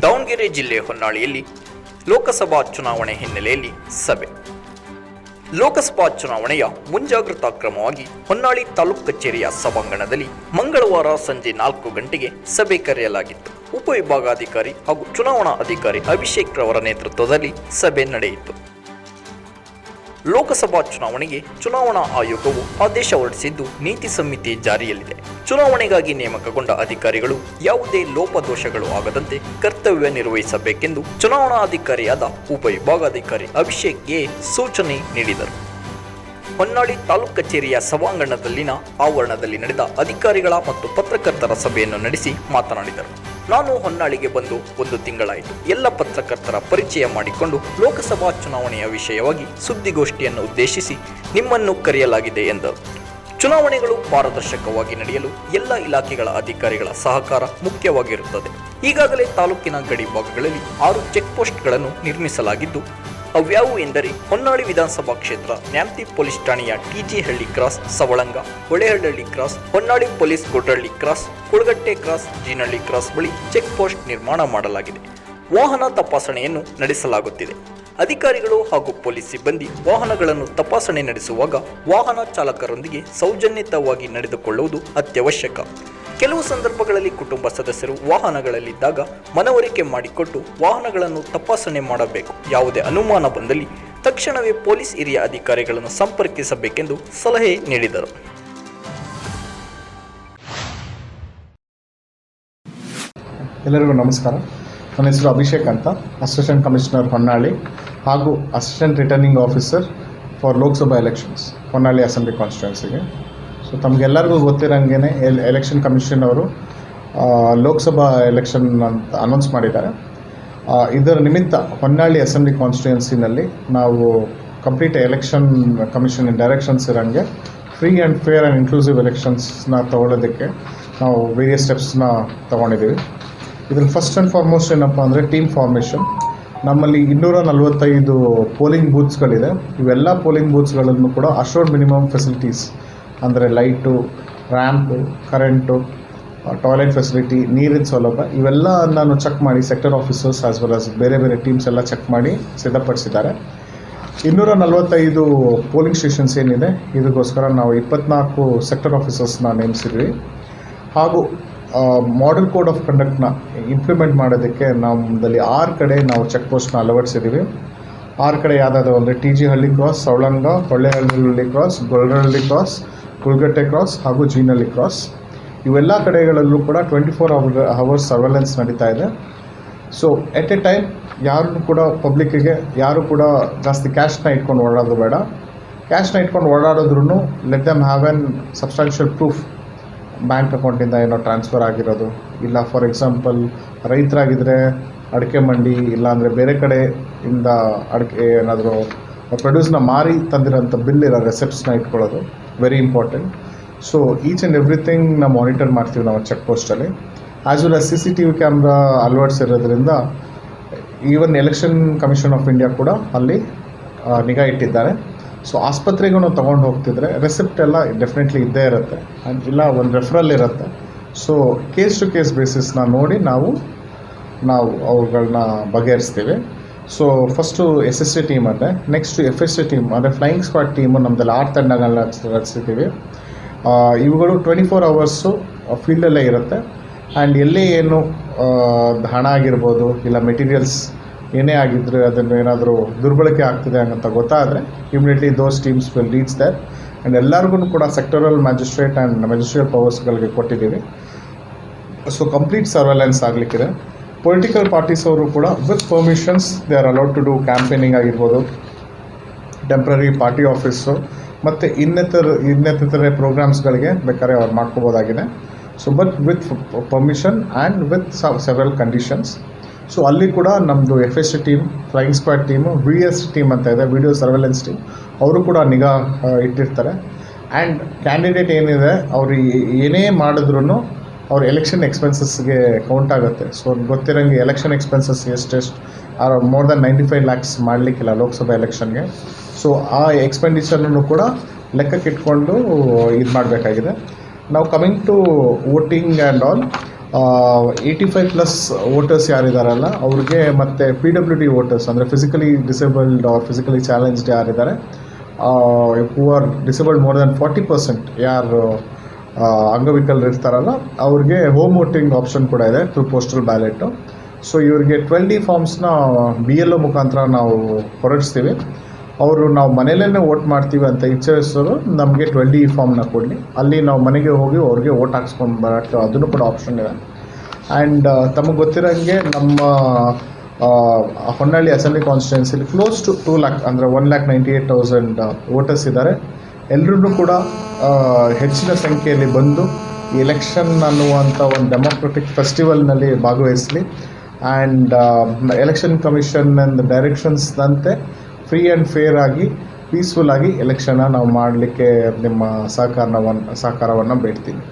ಮಧುರೆ ಜಿಲ್ಲೆ ಹೊನ್ನಾಳಿಯಲ್ಲಿ ಲೋಕಸಭಾ ಚುನಾವಣೆ ಹಿನ್ನೆಲೆಯಲ್ಲಿ ಸಭೆ. ಲೋಕಸಭಾ ಚುನಾವಣೆಯ ಮುಂಜಾಗ್ರತಾ ಕ್ರಮವಾಗಿ ಹೊನ್ನಾಳಿ ತಾಲೂಕು ಕಚೇರಿಯ ಸಭಾಂಗಣದಲ್ಲಿ ಮಂಗಳವಾರ ಸಂಜೆ ನಾಲ್ಕು ಗಂಟೆಗೆ ಸಭೆ ಕರೆಯಲಾಗಿತ್ತು. ಉಪವಿಭಾಗಾಧಿಕಾರಿ ಹಾಗೂ ಚುನಾವಣಾ ಅಧಿಕಾರಿ ಅಭಿಷೇಕ್ ರವರ ನೇತೃತ್ವದಲ್ಲಿ ಸಭೆ ನಡೆಯಿತು. ಲೋಕಸಭಾ ಚುನಾವಣೆಗೆ ಚುನಾವಣಾ ಆಯೋಗವು ಆದೇಶ ಹೊರಡಿಸಿದ್ದು ನೀತಿ ಸಂಹಿತೆ ಜಾರಿಯಲ್ಲಿದೆ. ಚುನಾವಣೆಗಾಗಿ ನೇಮಕಗೊಂಡ ಅಧಿಕಾರಿಗಳು ಯಾವುದೇ ಲೋಪದೋಷಗಳು ಆಗದಂತೆ ಕರ್ತವ್ಯ ನಿರ್ವಹಿಸಬೇಕೆಂದು ಚುನಾವಣಾಧಿಕಾರಿಯಾದ ಉಪವಿಭಾಗಾಧಿಕಾರಿ ಅಭಿಷೇಕ್ ಎ ಸೂಚನೆ ನೀಡಿದರು. ಹೊನ್ನಾಳಿ ತಾಲೂಕು ಕಚೇರಿಯ ಸಭಾಂಗಣದಲ್ಲಿನ ಆವರಣದಲ್ಲಿ ನಡೆದ ಅಧಿಕಾರಿಗಳ ಮತ್ತು ಪತ್ರಕರ್ತರ ಸಭೆಯನ್ನು ನಡೆಸಿ ಮಾತನಾಡಿದರು. ನಾನು ಹೊನ್ನಾಳಿಗೆ ಬಂದು ಒಂದು ತಿಂಗಳಾಯಿತು. ಎಲ್ಲ ಪತ್ರಕರ್ತರ ಪರಿಚಯ ಮಾಡಿಕೊಂಡು ಲೋಕಸಭಾ ಚುನಾವಣೆಯ ವಿಷಯವಾಗಿ ಸುದ್ದಿಗೋಷ್ಠಿಯನ್ನು ಉದ್ದೇಶಿಸಿ ನಿಮ್ಮನ್ನು ಕರೆಯಲಾಗಿದೆ ಎಂದರು. ಚುನಾವಣೆಗಳು ಪಾರದರ್ಶಕವಾಗಿ ನಡೆಯಲು ಎಲ್ಲ ಇಲಾಖೆಗಳ ಅಧಿಕಾರಿಗಳ ಸಹಕಾರ ಮುಖ್ಯವಾಗಿರುತ್ತದೆ. ಈಗಾಗಲೇ ತಾಲೂಕಿನ ಗಡಿ ಭಾಗಗಳಲ್ಲಿ ಆರು ಚೆಕ್ ಪೋಸ್ಟ್ಗಳನ್ನು ನಿರ್ಮಿಸಲಾಗಿದ್ದು ಅವ್ಯಾವು ಎಂದರೆ ಹೊನ್ನಾಳಿ ವಿಧಾನಸಭಾ ಕ್ಷೇತ್ರ, ನ್ಯಾಮ್ತಿ ಪೊಲೀಸ್ ಠಾಣೆಯ TG Halli cross, Savalanga Holehalli cross, Honnali police Godrahalli cross Kulagatte cross, Jeenahalli cross ಬಳಿ ಚೆಕ್ ಪೋಸ್ಟ್ ನಿರ್ಮಾಣ ಮಾಡಲಾಗಿದೆ. ವಾಹನ ತಪಾಸಣೆಯನ್ನು ನಡೆಸಲಾಗುತ್ತಿದೆ. ಅಧಿಕಾರಿಗಳು ಹಾಗೂ ಪೊಲೀಸ್ ಸಿಬ್ಬಂದಿ ವಾಹನಗಳನ್ನು ತಪಾಸಣೆ ನಡೆಸುವಾಗ ವಾಹನ ಚಾಲಕರೊಂದಿಗೆ ಸೌಜನ್ಯತವಾಗಿ ನಡೆದುಕೊಳ್ಳುವುದು ಅತ್ಯವಶ್ಯಕ. ಕೆಲವು ಸಂದರ್ಭಗಳಲ್ಲಿ ಕುಟುಂಬ ಸದಸ್ಯರು ವಾಹನಗಳಲ್ಲಿದ್ದಾಗ ಮನವರಿಕೆ ಮಾಡಿಕೊಟ್ಟು ವಾಹನಗಳನ್ನು ತಪಾಸಣೆ ಮಾಡಬೇಕು. ಯಾವುದೇ ಅನುಮಾನ ಬಂದಲ್ಲಿ ತಕ್ಷಣವೇ ಪೊಲೀಸ್ ಹಿರಿಯ ಅಧಿಕಾರಿಗಳನ್ನು ಸಂಪರ್ಕಿಸಬೇಕೆಂದು ಸಲಹೆ ನೀಡಿದರು. ಎಲ್ಲರಿಗೂ ನಮಸ್ಕಾರ. ನನ್ನ ಹೆಸರು ಅಭಿಷೇಕ್ ಅಂತ. ಅಸಿಸ್ಟೆಂಟ್ ಕಮಿಷನರ್ ಹೊನ್ನಾಳಿ ಹಾಗೂ assistant returning officer for Lok Sabha elections Honnali assembly ಕಾನ್ಸ್ಟಿಟ್ಯೂನ್ಸಿಗೆ so ತಮಗೆಲ್ಲರಿಗೂ ಗೊತ್ತಿರೋಂಗೆ ಎಲ್ ಎಲೆಕ್ಷನ್ ಕಮಿಷನ್ ಅವರು ಲೋಕಸಭಾ ಎಲೆಕ್ಷನ್ ಅಂತ ಅನೌನ್ಸ್ ಮಾಡಿದ್ದಾರೆ. ಇದರ ನಿಮಿತ್ತ ಹೊನ್ನಾಳಿ ಅಸೆಂಬ್ಲಿ ಕಾನ್ಸ್ಟಿಟ್ಯೂನ್ಸಿನಲ್ಲಿ ನಾವು complete election commission directions ಇರೋಂಗೆ free and fair and inclusive ಎಲೆಕ್ಷನ್ಸ್ನ ತಗೊಳ್ಳೋದಕ್ಕೆ ನಾವು ವೇರಿಯಸ್ ಸ್ಟೆಪ್ಸ್ನ ತೊಗೊಂಡಿದ್ದೀವಿ. ಇದ್ರಲ್ಲಿ ಫಸ್ಟ್ ಆ್ಯಂಡ್ ಫಾರ್ಮೋಸ್ಟ್ ಏನಪ್ಪ ಅಂದರೆ ಟೀಮ್ ಫಾರ್ಮೇಷನ್ ನಮ್ಮಲ್ಲಿ ಇನ್ನೂರ ನಲವತ್ತೈದು ಪೋಲಿಂಗ್ ಬೂತ್ಸ್ಗಳಿದೆ ಇವೆಲ್ಲ ಪೋಲಿಂಗ್ ಬೂತ್ಸ್ಗಳನ್ನು ಕೂಡ ಅಶೋರ್ಡ್ ಮಿನಿಮಮ್ ಫೆಸಿಲಿಟೀಸ್ ಅಂದರೆ light ramp current, toilet facility, ನೀರಿನ ಸೌಲಭ್ಯ ಇವೆಲ್ಲ ನಾನು ಚೆಕ್ ಮಾಡಿ sector officers as well as ಬೇರೆ ಬೇರೆ ಟೀಮ್ಸ್ ಎಲ್ಲ ಚೆಕ್ ಮಾಡಿ ಸಿದ್ಧಪಡಿಸಿದ್ದಾರೆ. ಇನ್ನೂರ ನಲವತ್ತೈದು ಪೋಲಿಂಗ್ ಸ್ಟೇಷನ್ಸ್ ಏನಿದೆ ಇದಕ್ಕೋಸ್ಕರ ನಾವು ಇಪ್ಪತ್ನಾಲ್ಕು ಸೆಕ್ಟರ್ ಆಫೀಸರ್ಸ್ನ ನೇಮಿಸಿದ್ವಿ. ಹಾಗೂ ಮಾಡೆಲ್ ಕೋಡ್ ಆಫ್ ಕಂಡಕ್ಟ್ನ ಇಂಪ್ಲಿಮೆಂಟ್ ಮಾಡೋದಕ್ಕೆ ನಮ್ಮದಲ್ಲಿ ಆರು ಕಡೆ ನಾವು ಚೆಕ್ ಪೋಸ್ಟ್ನ ಅಳವಡಿಸಿದ್ದೀವಿ. ಆರು ಕಡೆ ಯಾವುದಾದ್ರು ಅಂದರೆ T G Halli cross Savalanga Holehalli cross Gollahalli cross Kulagatte cross ಹಾಗೂ ಜೀನಲ್ಲಿ ಕ್ರಾಸ್ ಇವೆಲ್ಲ ಕಡೆಗಳಲ್ಲೂ ಕೂಡ twenty four hour hours surveillance ನಡೀತಾ ಇದೆ. ಸೊ ಎಟ್ ಎ ಟೈಮ್ ಯಾರು ಕೂಡ ಪಬ್ಲಿಕ್ಕಿಗೆ ಯಾರು ಕೂಡ ಜಾಸ್ತಿ ಕ್ಯಾಶ್ನ ಇಟ್ಕೊಂಡು ಓಡಾಡೋದು ಬೇಡ. ಕ್ಯಾಶ್ನ ಇಟ್ಕೊಂಡು ಓಡಾಡೋದ್ರೂ let them have an substantial proof bank ಅಕೌಂಟಿಂದ ಏನೋ ಟ್ರಾನ್ಸ್ಫರ್ ಆಗಿರೋದು. ಇಲ್ಲ ಫಾರ್ ಎಕ್ಸಾಂಪಲ್ ರೈತರಾಗಿದ್ದರೆ ಅಡಿಕೆ ಮಂಡಿ, ಇಲ್ಲಾಂದರೆ ಬೇರೆ ಕಡೆಯಿಂದ ಅಡಿಕೆ ಏನಾದರೂ ಪ್ರೊಡ್ಯೂಸ್ನ ಮಾರಿ ತಂದಿರೋಂಥ ಬಿಲ್ ಇರೋ ರೆಸಿಪ್ಟ್ಸ್ನ ಇಟ್ಕೊಳ್ಳೋದು very important so each and everything ನಾವು ಮಾನಿಟರ್ ಮಾಡ್ತೀವಿ ನಾವು check ಪೋಸ್ಟಲ್ಲಿ as well as C C T V camera ಅಳವಡಿಸಿರೋದ್ರಿಂದ even election commission of India ಕೂಡ ಅಲ್ಲಿ ನಿಗಾ ಇಟ್ಟಿದ್ದಾರೆ. ಸೊ ಆಸ್ಪತ್ರೆಗೂ ನಾವು ತೊಗೊಂಡು ಹೋಗ್ತಿದ್ರೆ ರೆಸಿಪ್ಟ್ ಎಲ್ಲ ಡೆಫಿನೆಟ್ಲಿ ಇದ್ದೇ ಇರುತ್ತೆ. ಆ್ಯಂಡ್ ಇಲ್ಲ, ಒಂದು ರೆಫರಲ್ ಇರುತ್ತೆ. ಸೊ ಕೇಸ್ ಟು ಕೇಸ್ ಬೇಸಿಸ್ನ ನೋಡಿ ನಾವು ನಾವು ಅವುಗಳನ್ನ ಬಗೆಹರಿಸ್ತೀವಿ. So first S S C team ಅಂದರೆ next F S C team ಅಂದರೆ ಫ್ಲೈಯಿಂಗ್ ಸ್ಕ್ವಾಡ್ ಟೀಮು ನಮ್ಮದೆಲ್ಲ ಆರು ತಂಡಗಳನ್ನ ರಚಿಸಿದ್ದೀವಿ. ಆ, ಇವುಗಳು ಟ್ವೆಂಟಿ ಫೋರ್ ಅವರ್ಸು ಫೀಲ್ಡಲ್ಲೇ ಇರುತ್ತೆ. ಆ್ಯಂಡ್ ಎಲ್ಲೇ ಏನು ಹಣ ಆಗಿರ್ಬೋದು ಇಲ್ಲ ಮೆಟೀರಿಯಲ್ಸ್ ಏನೇ ಆಗಿದ್ರೆ ಅದನ್ನು ಏನಾದರೂ ದುರ್ಬಳಕೆ ಆಗ್ತಿದೆ ಅಂತ ಗೊತ್ತಾದರೆ immediately those teams will reach there and ಎಲ್ಲರಿಗೂ ಕೂಡ ಸೆಕ್ಟರಲ್ ಮ್ಯಾಜಿಸ್ಟ್ರೇಟ್ ಆ್ಯಂಡ್ ಮ್ಯಾಜಿಸ್ಟ್ರೇಟ್ ಪವರ್ಸ್ಗಳಿಗೆ ಕೊಟ್ಟಿದ್ದೀವಿ. ಸೊ ಕಂಪ್ಲೀಟ್ ಸರ್ವೆಲೆನ್ಸ್ ಆಗಲಿಕ್ಕಿದೆ. ಪೊಲಿಟಿಕಲ್ ಪಾರ್ಟೀಸ್ ಅವರು ಕೂಡ with permissions they are allowed to do campaigning ಆಗಿರ್ಬೋದು ಟೆಂಪ್ರರಿ ಪಾರ್ಟಿ ಆಫೀಸು ಮತ್ತು ಇನ್ನಿತರ ಇನ್ನಿತರ ಪ್ರೋಗ್ರಾಮ್ಸ್ಗಳಿಗೆ ಬೇಕಾದ್ರೆ ಅವ್ರು ಮಾಡ್ಕೋಬೋದಾಗಿದೆ. So but with permission and with several conditions so ಅಲ್ಲಿ ಕೂಡ ನಮ್ಮದು F S team flying squad team V S team ಅಂತ ಇದೆ ವಿಡಿಯೋ ಸರ್ವೆಲೆನ್ಸ್ ಟೀಮ್ ಅವರು ಕೂಡ ನಿಗಾ ಇಟ್ಟಿರ್ತಾರೆ. ಆ್ಯಂಡ್ ಕ್ಯಾಂಡಿಡೇಟ್ ಏನಿದೆ, ಅವರು ಏನೇ ಮಾಡಿದ್ರು ಅವ್ರ ಎಲೆಕ್ಷನ್ ಎಕ್ಸ್ಪೆನ್ಸಸ್ಗೆ ಕೌಂಟ್ ಆಗುತ್ತೆ. ಸೊ ಗೊತ್ತಿರೋಂಗೆ ಎಲೆಕ್ಷನ್ ಎಕ್ಸ್ಪೆನ್ಸಸ್ ಎಷ್ಟೆಷ್ಟು are more than ninety five lakhs ಮಾಡಲಿಕ್ಕಿಲ್ಲ Lok Sabha ಎಲೆಕ್ಷನ್ಗೆ ಸೊ ಆ ಎಕ್ಸ್ಪೆಂಡಿಚರ್ನೂ ಕೂಡ ಲೆಕ್ಕಕ್ಕೆ ಇಟ್ಕೊಂಡು ಇದು ಮಾಡಬೇಕಾಗಿದೆ. ನಾವು coming to voting and all eighty five plus voters ಯಾರಿದ್ದಾರಲ್ಲ ಅವ್ರಿಗೆ ಮತ್ತು ಪಿ ಡಬ್ಲ್ಯೂ ಡಿ ವೋಟರ್ಸ್ ಅಂದರೆ physically disabled or physically challenged ಯಾರಿದ್ದಾರೆ who are disabled more than forty percent ಯಾರು ಅಂಗವಿಕಲರು ಇರ್ತಾರಲ್ಲ, ಅವ್ರಿಗೆ ಹೋಮ್ ವೋಟಿಂಗ್ ಆಪ್ಷನ್ ಕೂಡ ಇದೆ ಥ್ರೂ ಪೋಸ್ಟಲ್ ಬ್ಯಾಲೆಟು ಸೊ ಇವರಿಗೆ ಟ್ವೆಲ್ ಡಿ ಫಾರ್ಮ್ಸ್ನ ಬಿ ಎಲ್ ಒ ಮುಖಾಂತರ ನಾವು ಹೊರಡಿಸ್ತೀವಿ. ಅವರು ನಾವು ಮನೆಯಲ್ಲೇ ವೋಟ್ ಮಾಡ್ತೀವಿ ಅಂತ ಇಚ್ಛಿಸೋರು ನಮಗೆ ಟ್ವೆಲ್ ಡಿ ಫಾರ್ಮ್ನ ಕೊಡಲಿ. ಅಲ್ಲಿ ನಾವು ಮನೆಗೆ ಹೋಗಿ ಅವ್ರಿಗೆ ವೋಟ್ ಹಾಕ್ಸ್ಕೊಂಡು ಬರೋಕ್ಕೆ ಅದನ್ನು ಕೂಡ ಆಪ್ಷನ್ ಇದೆ. ಆ್ಯಂಡ್ ತಮಗೆ ಗೊತ್ತಿರೋಂಗೆ ನಮ್ಮ ಹೊನ್ನಾಳಿ ಅಸೆಂಬ್ಲಿ ಕಾನ್ಸ್ಟಿಟ್ಯೂನ್ಸಿಲಿ ಕ್ಲೋಸ್ ಟು ಟೂ ಲ್ಯಾಕ್ ಅಂದರೆ one lakh ninety eight thousand voters ಇದ್ದಾರೆ. ಎಲ್ಲರೂ ಕೂಡ ಹೆಚ್ಚಿನ ಸಂಖ್ಯೆಯಲ್ಲಿ ಬಂದು ಎಲೆಕ್ಷನ್ ಅನ್ನುವಂಥ ಒಂದು ಡೆಮೋಕ್ರೆಟಿಕ್ ಫೆಸ್ಟಿವಲ್ನಲ್ಲಿ ಭಾಗವಹಿಸಲಿ. ಆ್ಯಂಡ್ ಎಲೆಕ್ಷನ್ ಕಮಿಷನ್ ಅಂಡ್ ಡೈರೆಕ್ಷನ್ಸ್ನಂತೆ ಫ್ರೀ ಆ್ಯಂಡ್ ಫೇರ್ ಆಗಿ ಪೀಸ್ಫುಲ್ ಆಗಿ ಎಲೆಕ್ಷನ್ನ ನಾವು ಮಾಡಲಿಕ್ಕೆ ನಿಮ್ಮ ಸಹಕಾರವನ್ನು ಸಹಕಾರವನ್ನು ಬೇಡ್ತೀನಿ.